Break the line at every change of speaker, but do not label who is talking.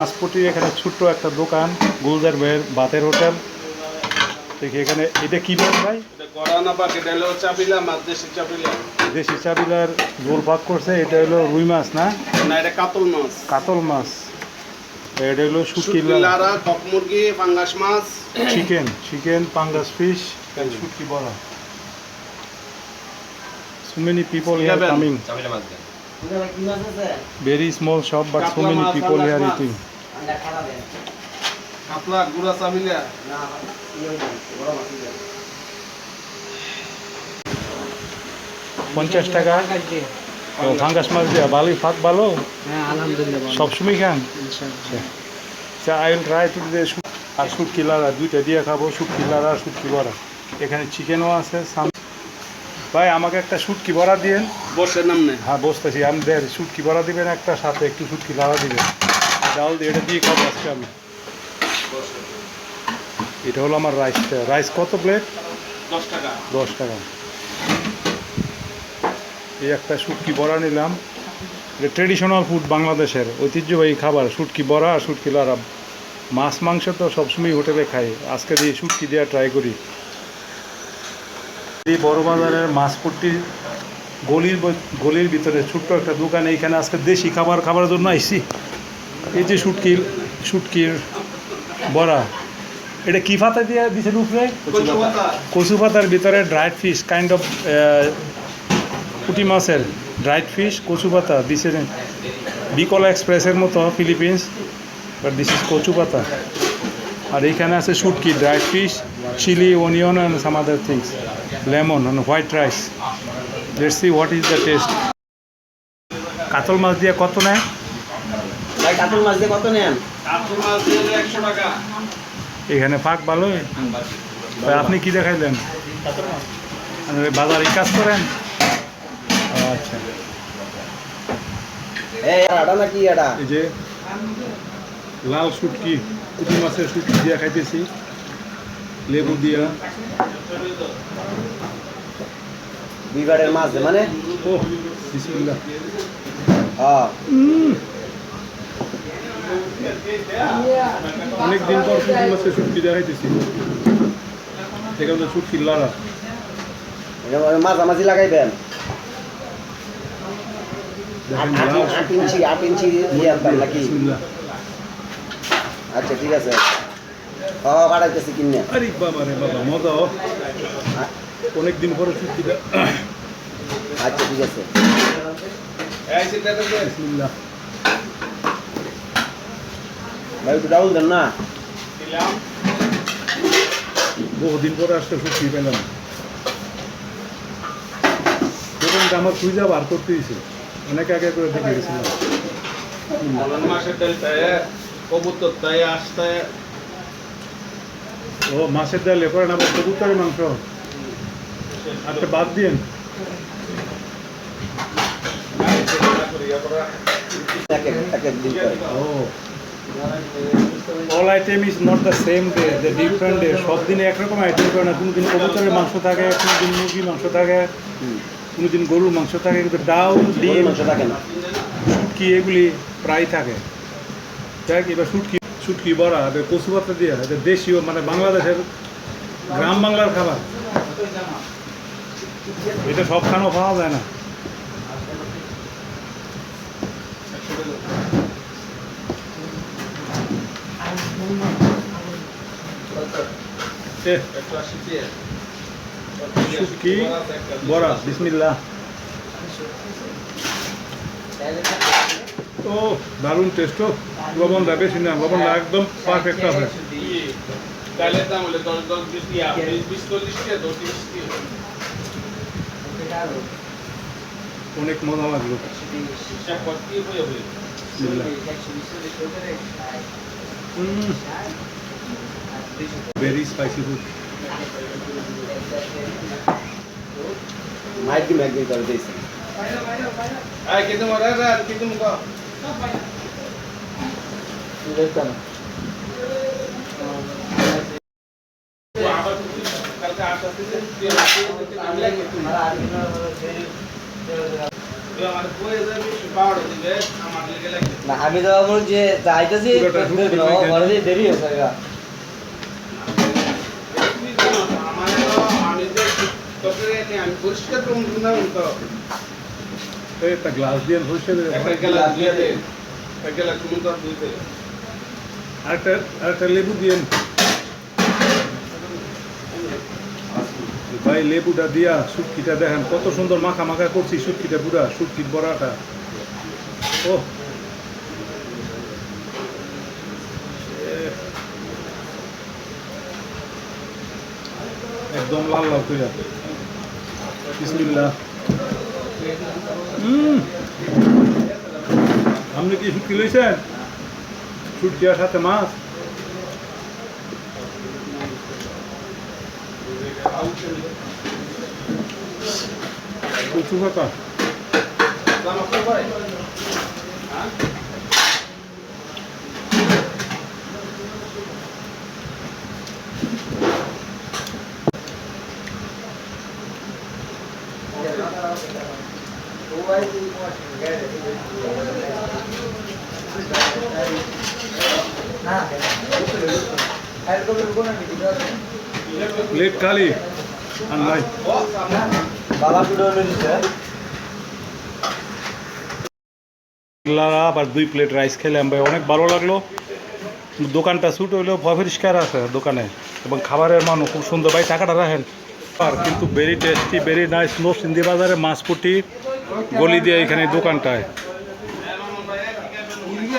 পাসপোর্টের এখানে ছোট্ট একটা দোকান গুলজার ভাইয়ের বাতের হোটেল। দেখি এখানে এটা কি মাছ ভাই?
দেশি
দেশি চাবিলার ঝোল পাক করছে এটা হলো রুই মাছ না?
না এটা কাতল মাছ।
কাতল মাছ। এটা হলো শুটকি
শুটকিলারা কক মুরগি পাঙ্গাস মাছ।
চিকেন চিকেন পাঙ্গাস ফিশ শুটকি বড়া। So many people here
Eleven.
coming
Chapila much then.
very small shop but so many people here eating
গুড়া চাপিলা
পঞ্চাশ টাকা? ও মাছ দেওয়া ভালোই ফাঁক ভালো?
হ্যাঁ।
সবসময় খান?
ইনশাআল্লাহ।
আচ্ছা। আই উইল ট্রাই টু দে আর শুটকি লাড়া দুইটা দিয়ে খাব শুটকি লাড়া আর শুটকি বড়া। এখানে চিকেনও আছে ভাই আমাকে একটা শুটকি বড়া দিয়েন।
বসে নাম নেই।
হ্যাঁ বসতেছি। আমি দেন শুটকি বড়া দিবেন একটা সাথে একটু শুটকি লাড়া দিবেন। ডাল দিয়ে এটা দিয়ে খাব আজকে আমি। এটা হলো আমার রাইসটা রাইস কত প্লেট
দশ টাকা।
দশ টাকা। এই একটা শুটকি বড়া নিলাম। এটা ট্রেডিশনাল ফুড বাংলাদেশের ঐতিহ্যবাহী খাবার শুটকি বড়া আর শুটকি লাড়া। মাছ মাংস তো সবসময় হোটেলে খাই। আজকে দিয়ে শুটকি দেওয়া ট্রাই করি। এই বড় বাজারের মাছপট্টির গলির গলির ভিতরে ছোট্ট একটা দোকান। এইখানে আজকে দেশি খাবার খাবার জন্য আইছি। এই যে শুটকির শুটকির বড়া এটা কি ফাতা দিয়ে দিছে উপরে?
কচু পাতা।
পাতার ভিতরে ড্রাইড ফিশ কাইন্ড অফ পুটি মাছের ড্রাইড ফিশ কচু পাতা ইজ বিকলা এক্সপ্রেসের মতো ফিলিপিন্স বাট দিস ইজ কচু পাতা। আর এইখানে আছে শুটকি dried fish chilli onion and some other things lemon and white rice let's see what is the taste কাতল মাছ দিয়ে কত নেয়?
ভাই কাতল মাছ দিয়ে কত নেন?
কাতল মাছ দিয়ে হলো একশো টাকা।
এখানে পাক ভালোই ভাই আপনি কি দেখাইলেন? মানে বাজারে কাজ করেন? আচ্ছা।
এই এটা নাকি এটা
এই যে লাল শুটকি পুঁটি মাছের শুটকি দিয়া খাইতেছি। লেবু দিয়া।
বিবারের মাছ মানে?
ও বিসমিল্লাহ।
হ্যাঁ
অনেক দিন পর মাছের শুটকি দিয়া খাইতেছি এখানে তো শুটকি লাড়া।
মাঝামাঝি লাগাইবেন। আট ইঞ্চি আট ইঞ্চি দিয়ে নাকি? আচ্ছা ঠিক আছে। হ্যাঁ বাড়াইতেছি কিনে।
আরে বাবা রে বাবা মজা ও। অনেক দিন পরে শুটকিটা
আচ্ছা ঠিক আছে।
এই সেটা তো দে।
বিসমিল্লাহ।
ভাই একটু ডাউল দেন না।
বহুদিন পরে আসতে শুটকি পেলাম। দোকানটা আমার খুঁজা বার করতে দিয়েছে অনেক আগে করে দেখে গেছিলাম।
কবুতর তাই আসতে।
ও মাছের ডাল এরপরে না কবুতরের মাংস। আচ্ছা বাদ
এক এক দিন
ও all item is not the same day the different day সব দিনে একরকম আইটেম করে না। কোনো দিন কবুতরের মাংস থাকে কোনো দিন মুরগির মাংস থাকে। কোনো দিন গরুর মাংস থাকে কিন্তু
গরুর
ডিম
থাকে না।
শুটকি এগুলি প্রায় থাকে। দেখ এবার শুটকি শুটকি বড়া এবার কচু পাতা দিয়ে এটা দেশীয় মানে বাংলাদেশের গ্রাম বাংলার খাবার। এটা সবখানেও পাওয়া যায় না। শুটকি বড়া বিসমিল্লাহ। ও দারুণ টেস্ট লবণটা বেশি না লবণটা একদম পারফেক্ট
দিয়ে
অনেক মজা লাগল।
হিসাব করতে হয়ে হয়ে
বিসমিল্লাহ ভেরি স্পাইসি ফুড
মাইক দিম একদিন করে দিয়েছি
আয় কিন্তু মরা রা কিন্তু মুখ আবার কালকে আট আসতে তুই আমার বয়ে যাবি পাউডার দিবে আমার লেগে লাগবে
না আমি তো আমার যে যাইতেছি
পুরোটা শুকিয়ে দিবে,
ঘরে দিয়ে দেরি হয়েছে গা।
তুই জানো না, আমার তো আমি যে তোকে এনে আমি পরিষ্কার করুন না তো
এই একটা গ্লাস দিয়ে বসে
একটা গেলা দিয়ে দে একটা গেলা তুমি তো দিতে
আরেকটা আরেকটা লেবু দিয়ে ভাই লেবুটা দিয়া সুটকিটা দেখেন, কত সুন্দর মাখা মাখা করছি সুটকিটা পুরা, সুটকির বড়াটা। ও একদম লাল লাল কইরা। বিসমিল্লাহ। আপনি কি শুটকি লইছেন? শুটকি আর সাথে মাছ? কচু পাতা
করে হ্যাঁ।
প্লেট খালি। আর নাই আবার দুই প্লেট রাইস খেলাম ভাই, অনেক ভালো লাগল। দোকানটা স্যুট হইলেও পরিষ্কার আছে দোকানে এবং খাবারের মানও খুব সুন্দর। ভাই, টাকাটা রাখেন। আর কিন্তু ভেরি টেস্টি ভেরি নাইস সিন্দি বাজারে মাছপুটি, গলি দিয়ে এখানে দোকানটায়।